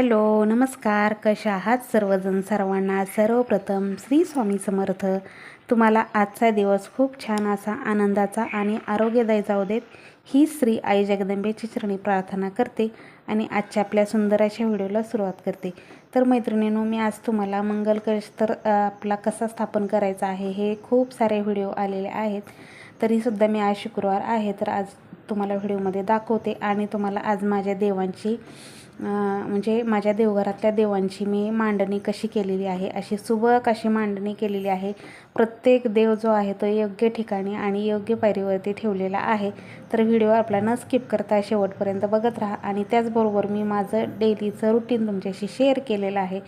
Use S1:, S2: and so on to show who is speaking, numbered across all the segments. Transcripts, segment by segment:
S1: Hello नमस्कार. कशा आहात सर्वजण? सर्वांना सर्वप्रथम श्री स्वामी समर्थ. तुम्हाला आजचा दिवस खूप छान असा आनंदाचा आणि आरोग्यदायी जाऊ देत ही श्री आई जगदंबेची चरणी प्रार्थना करते आणि आजच्या आपल्या सुंदर अशा व्हिडिओला सुरुवात करते. तर मैत्रिणींनो मी आज तुम्हाला मंगलकश तर आपला कसा स्थापन करायचा आहे हे खूप सारे व्हिडिओ आलेले आहेत. तरीसुद्धा मी आज शुक्रवार आहे तर आज तुम्हाला व्हिडिओमध्ये दाखवते आणि तुम्हाला आज माझ्या देवांची म्हणजे माझ्या देवघरातल्या देवांची मी मांडणी कशी केलेली आहे अशी सुबक अशी मांडणी केलेली आहे. प्रत्येक देव जो आहे तो योग्य ठिकाणी आणि योग्य पायरीवरती ठेवलेला आहे. तर व्हिडिओ आपला न स्किप करता शेवटपर्यंत बघत राहा आणि त्याचबरोबर मी माझं डेलीचं रुटीन तुमच्याशी शेअर केलेलं आहे.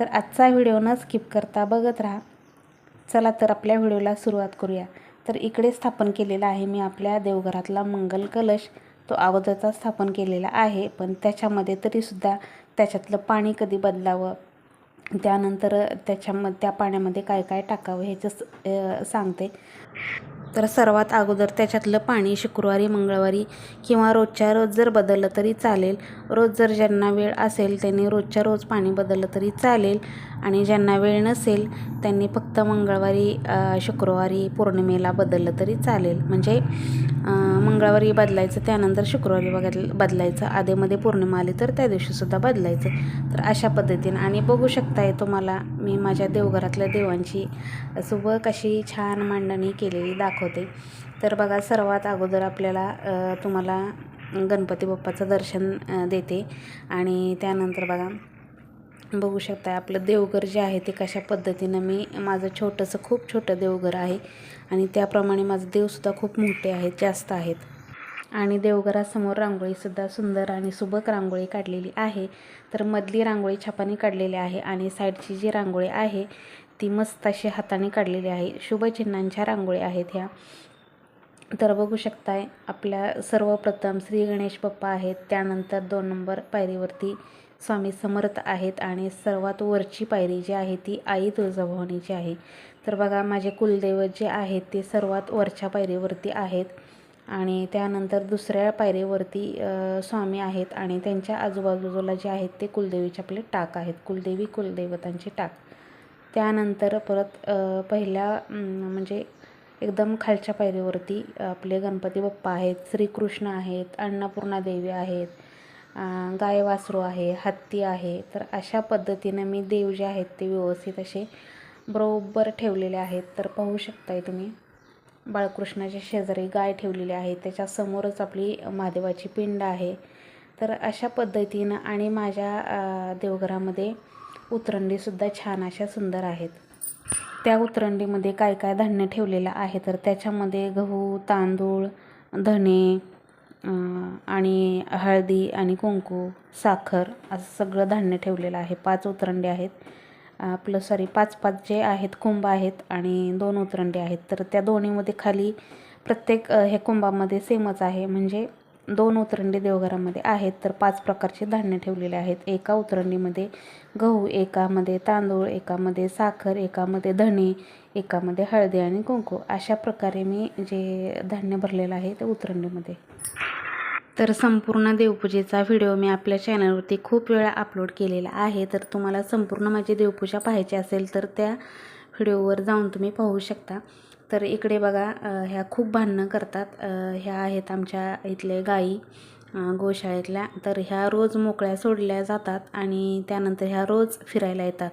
S1: तर आजचा व्हिडिओ न स्किप करता बघत राहा. चला तर आपल्या व्हिडिओला सुरुवात करूया. तर इकडे स्थापन केलेला आहे. मी आपल्या देवघरातला मंगल कलश तो अगोदरचा स्थापन केलेला आहे. पण त्याच्यामध्ये तरीसुद्धा त्याच्यातलं पाणी कधी बदलावं? त्यानंतर त्याच्यामध्ये त्या पाण्यामध्ये काय काय टाकावं ह्याचं स- सांगते. तर सर्वात अगोदर त्याच्यातलं पाणी शुक्रवारी मंगळवारी किंवा रोजच्या रोज जर बदललं तरी चालेल. रोज जर ज्यांना वेळ असेल त्यांनी रोजच्या रोज पाणी बदललं तरी चालेल. आणि ज्यांना वेळ नसेल त्यांनी फक्त मंगळवारी शुक्रवारी पौर्णिमेला बदललं तरी चालेल. म्हणजे मंगळवारी बदलायचं त्यानंतर शुक्रवारी बदल बदलायचं आधेमध्ये पौर्णिमा आली तर त्या दिवशीसुद्धा बदलायचं. तर अशा पद्धतीनं. आणि बघू शकताय तुम्हाला मी माझ्या देवघरातल्या देवांची सुबक अशी छान मांडणी केलेली दाखवते. तर बघा सर्वात अगोदर आपल्याला तुम्हाला गणपती बाप्पाचं दर्शन देते. आणि त्यानंतर बघा बघू शकता आपलं देवघर जे आहे ते कशा पद्धतीनं मी माझं छोटंसं खूप छोटं देवघर आहे आणि त्याप्रमाणे माझं देवसुद्धा खूप मोठे आहेत जास्त आहेत. आणि देवघरासमोर रांगोळीसुद्धा सुंदर आणि सुबक रांगोळी काढलेली आहे. तर मधली रांगोळी छापाने काढलेली आहे आणि साईडची जी रांगोळी आहे ती मस्त अशी हाताने काढलेली आहे. शुभचिन्हांच्या रांगोळी आहेत ह्या. तर बघू शकताय आपल्या सर्वप्रथम श्री गणेश बाप्पा आहेत त्यानंतर दोन नंबर पायरीवरती स्वामी समर्थ आहेत आणि सर्वात वरची पायरी जी आहे ती आई तुळजाभवानीची आहे. तर बघा माझे कुलदैवत जे आहेत ते सर्वात वरच्या पायरीवरती आहेत आणि त्यानंतर दुसऱ्या पायरीवरती स्वामी आहेत आणि त्यांच्या आजूबाजूला जे आहेत ते कुलदेवीचे आपले टाक आहेत. कुलदेवी कुलदैवतांचे टाक. त्यानंतर परत पहिल्या म्हणजे एकदम खालच्या पायरीवरती आपले गणपती बाप्पा आहेत श्रीकृष्ण आहेत अन्नपूर्णा देवी आहेत गाय वासरू आहे हत्ती आहे तर अशा पद्धतीनं मी देव जे आहेत ते व्यवस्थित असे बरोबर ठेवलेले आहेत. तर पाहू शकताय तुम्ही बाळकृष्णाच्या शेजारी गाय ठेवलेली आहे. त्याच्यासमोरच आपली महादेवाची पिंड आहे. तर अशा पद्धतीनं आणि माझ्या देवघरामध्ये उतरंडीसुद्धा छान अशा सुंदर आहेत. त्या उतरंडीमध्ये काय काय धान्य ठेवलेलं आहे? तर त्याच्यामध्ये गहू तांदूळ धणे आणि हळदी आणि कुंकू साखर असं सगळं धान्य ठेवलेलं आहे. पाच उतरंडे आहेत. प्लस सॉरी पाच पाच जे आहेत कुंभ आहेत आणि दोन उतरंडे आहेत. तर त्या दोन्हीमध्ये खाली प्रत्येक हे कुंभामध्ये सेमच आहे. म्हणजे दोन उतरंडी देवघरामध्ये आहेत. तर पाच प्रकारचे धान्य ठेवलेले आहेत. एका उतरंडीमध्ये गहू एकामध्ये तांदूळ एकामध्ये साखर एकामध्ये धणे एकामध्ये हळदी आणि कुंकू. अशा प्रकारे मी जे धान्य भरलेलं आहे ते उतरंडीमध्ये. तर संपूर्ण देवपूजेचा व्हिडिओ मी आपल्या चॅनलवरती खूप वेळा अपलोड केलेला आहे. तर तुम्हाला संपूर्ण माझी देवपूजा पाहायची असेल तर त्या व्हिडिओवर जाऊन तुम्ही पाहू शकता. तर इकडे बघा ह्या खूप भांडणं करतात. ह्या आहेत आमच्या इथले गाई गोशाळेतल्या. तर ह्या रोज मोकळ्या सोडल्या जातात आणि त्यानंतर ह्या रोज फिरायला येतात.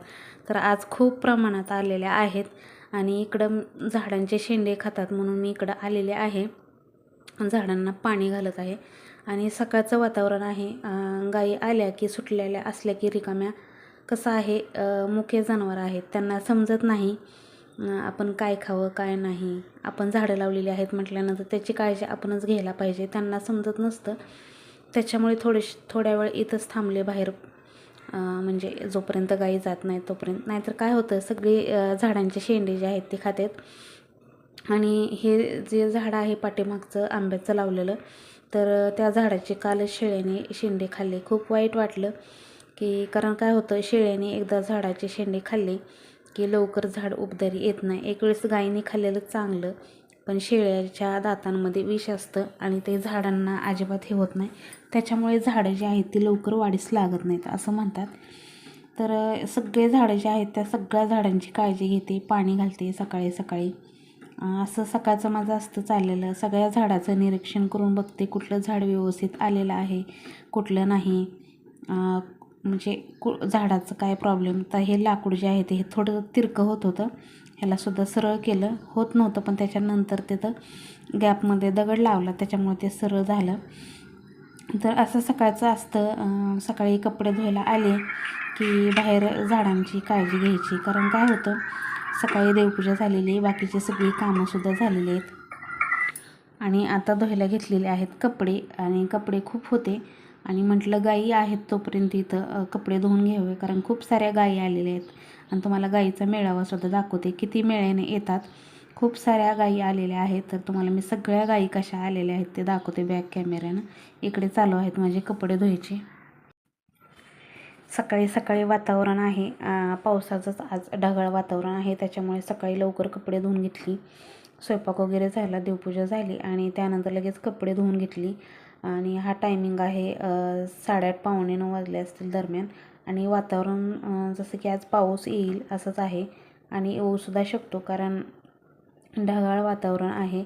S1: तर आज खूप प्रमाणात आलेल्या आहेत आणि इकडं झाडांचे शेंडे खातात म्हणून मी इकडं आलेले आहे. झाडांना पाणी घालत आहे आणि सकाळचं वातावरण आहे. गाई गायी आल्या की सुटलेल्या असल्या की रिकाम्या. कसं आहे मुके जनावर आहेत त्यांना समजत नाही. आपण काय खावं काय नाही आपण झाडं लावलेली आहेत म्हटल्यानंतर त्याची काळजी आपणच घ्यायला पाहिजे. त्यांना समजत नसतं. त्याच्यामुळे थोडेश थोड्या वेळ इथंच थांबले बाहेर म्हणजे जोपर्यंत गाई जात नाही तोपर्यंत. नाहीतर काय होतं सगळी झाडांचे शेंडे जे आहेत ते खातात. आणि हे जे झाड आहे पाठीमागचं आंब्याचं लावलेलं तर त्या झाडाचे कालच शेळ्याने शेंडे खाल्ले. खूप वाईट वाटलं की कारण काय होतं शेळ्याने एकदा झाडाचे शेंडे खाल्ले. की लवकर झाड उबदारी येत नाही. एक वेळेस गायीने खाल्लेलं चांगलं पण शेळ्याच्या दातांमध्ये विष असतं आणि ते झाडांना अजिबात हे होत नाही. त्याच्यामुळे झाडं जी आहेत ती लवकर वाढीस लागत नाहीत असं म्हणतात. तर सगळे झाडं जे आहेत त्या सगळ्या झाडांची काळजी घेते पाणी घालते सकाळी सकाळी. असं सकाळचं माझं असतं चाललेलं. सगळ्या झाडाचं निरीक्षण करून बघते कुठलं झाड व्यवस्थित आलेलं आहे कुठलं नाही. म्हणजे कु झाडाचं काय प्रॉब्लेम तर हे लाकूड जे आहे ते हे थोडं तिरकं होत होतं. ह्यालासुद्धा सरळ केलं. होत नव्हतं पण त्याच्यानंतर तिथं गॅपमध्ये दगड लावला. त्याच्यामुळे ते सरळ झालं. तर असं सकाळचं असतं. सकाळी कपडे धुवायला आले की बाहेर झाडांची काळजी घ्यायची. कारण काय होतं सकाळी देवपूजा झालेली आहे. बाकीची सगळी कामंसुद्धा झालेली आहेत. आणि आता धुवायला घेतलेले आहेत कपडे. आणि कपडे खूप होते. आणि म्हटलं गायी आहेत तोपर्यंत इथं कपडे धुवून घ्यावे कारण खूप साऱ्या गायी आलेल्या आहेत. आणि तुम्हाला गायीचा मेळावासुद्धा दाखवते. किती मेळ्याने येतात खूप साऱ्या गायी आलेल्या आहेत. तर तुम्हाला मी सगळ्या गायी कशा आलेल्या आहेत ते दाखवते बॅक कॅमेऱ्यानं. इकडे चालू आहेत माझे कपडे धुवायचे. सकाळी सकाळी वातावरण आहे. पावसाचंच आज ढगाळ वातावरण आहे. त्याच्यामुळे सकाळी लवकर कपडे धुवून घेतली. स्वयंपाक वगैरे झाला देवपूजा झाली आणि त्यानंतर लगेच कपडे धुवून घेतली. आणि हा टायमिंग आहे साडेआठ पावणे नऊ वाजले असतील दरम्यान. आणि वातावरण जसं की आज पाऊस येईल असंच आहे. आणि येऊसुद्धा शकतो कारण ढगाळ वातावरण आहे.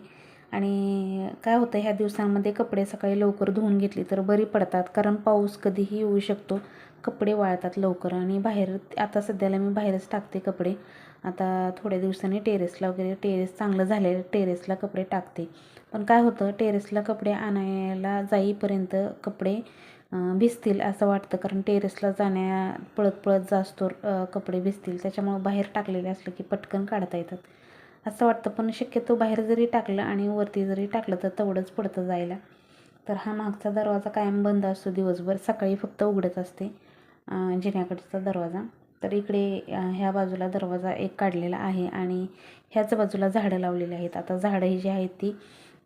S1: आणि काय होतं ह्या दिवसांमध्ये कपडे सकाळी लवकर धुवून घेतली तर बरी पडतात. कारण पाऊस कधीही येऊ शकतो. कपडे वाळतात लवकर. आणि बाहेर आता सध्याला मी बाहेरच टाकते कपडे. आता थोड्या दिवसांनी टेरेसला वगैरे टेरेस चांगलं झालेलं टेरेसला कपडे टाकते. पण काय होतं टेरेसला कपडे आणायला जाईपर्यंत कपडे भिजतील असं वाटतं. कारण टेरेसला जाण्या पळत पळत जास्तो कपडे भिजतील. त्याच्यामुळं बाहेर टाकलेले असलं की पटकन काढता येतात. असं वाटतं. पण शक्यतो बाहेर जरी टाकलं आणि वरती जरी टाकलं तर तेवढंच पडतं जायला. तर हा मागचा दरवाजा कायम बंद असतो दिवसभर. सकाळी फक्त उघडत असते जिन्याकडचा दरवाजा. तर इकडे ह्या बाजूला दरवाजा एक काढलेला आहे आणि ह्याच बाजूला झाडं लावलेली आहेत. आता झाडं ही जी आहेत ती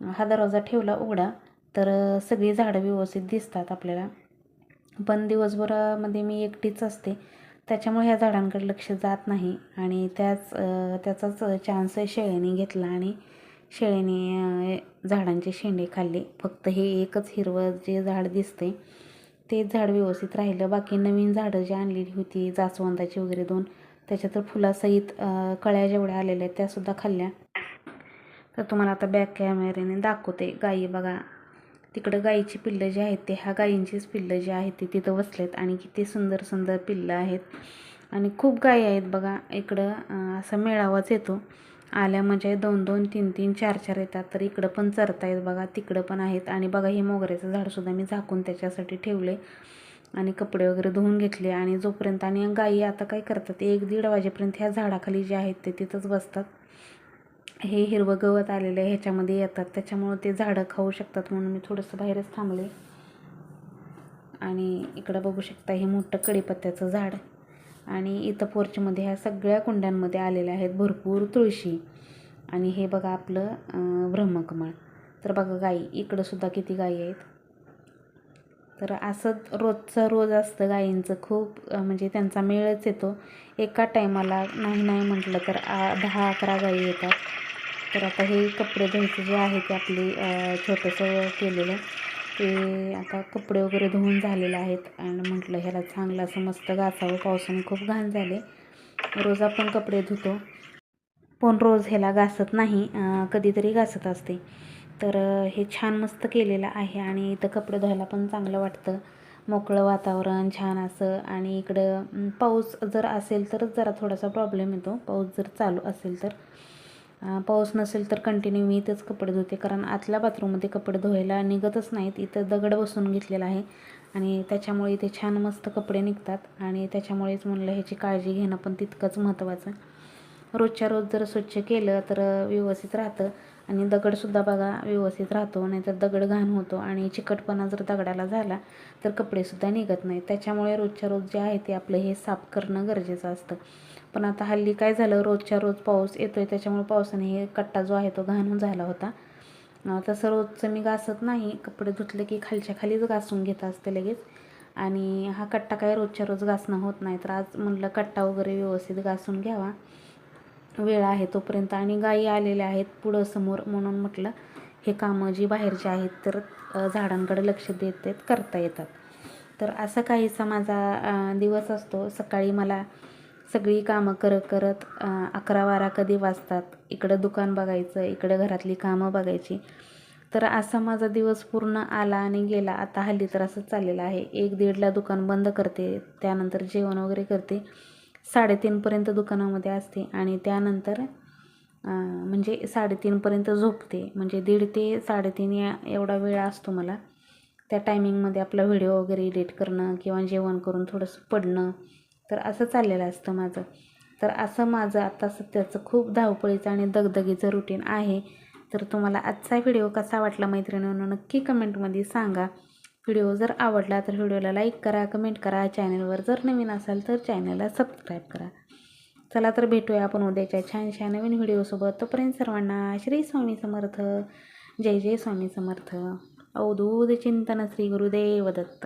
S1: हा दरवाजा ठेवला उघडा तर सगळी झाडं व्यवस्थित दिसतात आपल्याला. पण दिवसभरामध्ये मी एकटीच असते. त्याच्यामुळे ह्या झाडांकडे लक्ष जात नाही. आणि त्याच त्याचाच चान्स शेळ्याने घेतला आणि शेळ्याने झाडांचे शेंडे खाल्ले. फक्त हे एकच हिरवं जे झाड दिसते तेच झाड व्यवस्थित राहिलं. बाकी नवीन झाडं जी आणलेली होती जास्वंदाची वगैरे दोन त्याच्या तर फुलासहित कळ्या जेवढ्या आलेल्या आहेत त्यासुद्धा खाल्ल्या. तर तुम्हाला आता बॅक कॅमेऱ्याने दाखवते गायी बघा. तिकडं गाईची पिल्लं जी आहेत ते ह्या गायींचीच पिल्लं जी आहेत ती तिथं बसलेत आणि किती सुंदर सुंदर पिल्लं आहेत. आणि खूप गायी आहेत बघा. इकडं असा मेळावाच येतो. आल्या म्हणजे दोन दोन तीन तीन चार चार येतात. तर इकडं पण चरतायत बघा. तिकडं पण आहेत. आणि बघा हे मोगऱ्याचं झाडसुद्धा मी झाकून त्याच्यासाठी ठेवले आणि कपडे वगैरे धुवून घेतले. आणि जोपर्यंत आणि गायी आता काय करतात एक दीड वाजेपर्यंत ह्या झाडाखाली जे आहेत ते तिथंच बसतात. हे हिरवं गवत आलेलं आहे ह्याच्यामध्ये येतात. त्याच्यामुळं ते झाडं खाऊ शकतात म्हणून मी थोडंसं बाहेरच थांबले. आणि इकडं बघू शकता हे मोठं कढीपत्त्याचं झाड. आणि इथं पोर्चमध्ये ह्या सगळ्या कुंड्यांमध्ये आलेल्या आहेत भरपूर तुळशी. आणि हे बघा आपलं ब्रह्मकमळ. तर बघा गाई इकडंसुद्धा किती गाई आहेत. तर असंच रोजचं रोज असतं गायींचं खूप म्हणजे त्यांचा मेळच येतो. एका टायमाला नाही नाही म्हटलं तर आ दहा अकरा गायी येतात. तर आता हे कपडे धुवायचे जे आहे ते आपले छोटंसं केलेलं ते आता कपडे वगैरे धुवून झालेले आहेत. आणि म्हटलं ह्याला चांगलं असं मस्त घासावं पावसाने खूप घाण झाले. रोज आपण कपडे धुतो. पण रोज ह्याला घासत नाही. कधीतरी घासत असते. तर हे छान मस्त केलेलं आहे आणि इथं कपडे धुवायला पण चांगलं वाटतं. मोकळं वातावरण छान असं आणि इकडं पाऊस जर असेल तरच जरा थोडासा प्रॉब्लेम येतो. पाऊस जर चालू असेल तर. पाऊस नसेल तर कंटिन्यू मी इथंच कपडे धुते. कारण आतल्या बाथरूममध्ये कपडे धुवायला निघतच नाहीत. इथं दगड बसून घेतलेला आहे आणि त्याच्यामुळे इथे छान मस्त कपडे निघतात आणि त्याच्यामुळेच म्हणलं ह्याची काळजी घेणं पण तितकंच महत्त्वाचं रोजच्या रोज जर स्वच्छ केलं तर व्यवस्थित राहतं. आणि दगडसुद्धा बघा व्यवस्थित राहतो नाहीतर दगड घाण होतो आणि चिकटपणा जर दगडाला झाला तर कपडेसुद्धा निघत नाहीत. त्याच्यामुळे रोजच्या रोज जे आहे ते आपलं हे साफ करणं गरजेचं असतं. पण आता हल्ली काय झालं रोजच्या रोज पाऊस येतो आहे त्याच्यामुळे पावसाने हे कट्टा जो आहे तो घाण झाला होता. तसं रोजचं मी घासत नाही कपडे धुतले की खालच्या खालीच घासून घेत असते लगेच. आणि हा कट्टा काय रोजच्या रोज घासणं होत नाही तर आज म्हटलं कट्टा वगैरे व्यवस्थित घासून घ्यावा. वेळ आहे तोपर्यंत आणि गायी आलेल्या आहेत पुढं समोर म्हणून म्हटलं हे कामं जी बाहेरची आहेत तर झाडांकडे लक्ष देत देत करता येतात. तर असा काहीसा माझा दिवस असतो. सकाळी मला सगळी कामं करत करत अकरा बारा कधी वाजतात. इकडं दुकान बघायचं इकडं घरातली कामं बघायची. तर असा माझा दिवस पूर्ण आला आणि गेला. आता हल्ली तर असंच चाललेलं आहे. एक दीडला दुकान बंद करते त्यानंतर जेवण वगैरे करते. साडेतीनपर्यंत दुकानामध्ये असते आणि त्यानंतर म्हणजे साडेतीनपर्यंत झोपते. म्हणजे दीड ते साडेतीन या एवढा वेळ असतो मला. त्या टायमिंगमध्ये आपला व्हिडिओ वगैरे एडिट करणं किंवा जेवण करून थोडंसं पडणं तर असं चाललेलं असतं माझं. तर असं माझं आता सध्याचं खूप धावपळीचं आणि दगदगीचं रुटीन आहे. तर तुम्हाला आजचा व्हिडिओ कसा वाटला मैत्रिणींनो नक्की कमेंटमध्ये सांगा. व्हिडिओ जर आवडला तर व्हिडिओला लाईक करा कमेंट करा. चॅनलवर जर नवीन असाल तर चॅनलला सबस्क्राईब करा. चला तर भेटूया आपण उद्याच्या छानशा नवीन व्हिडिओसोबत तोपर्यंत सर्वांना श्री स्वामी समर्थ. जय जय स्वामी समर्थ. अवधूत चिंतन श्री गुरुदेव दत्त.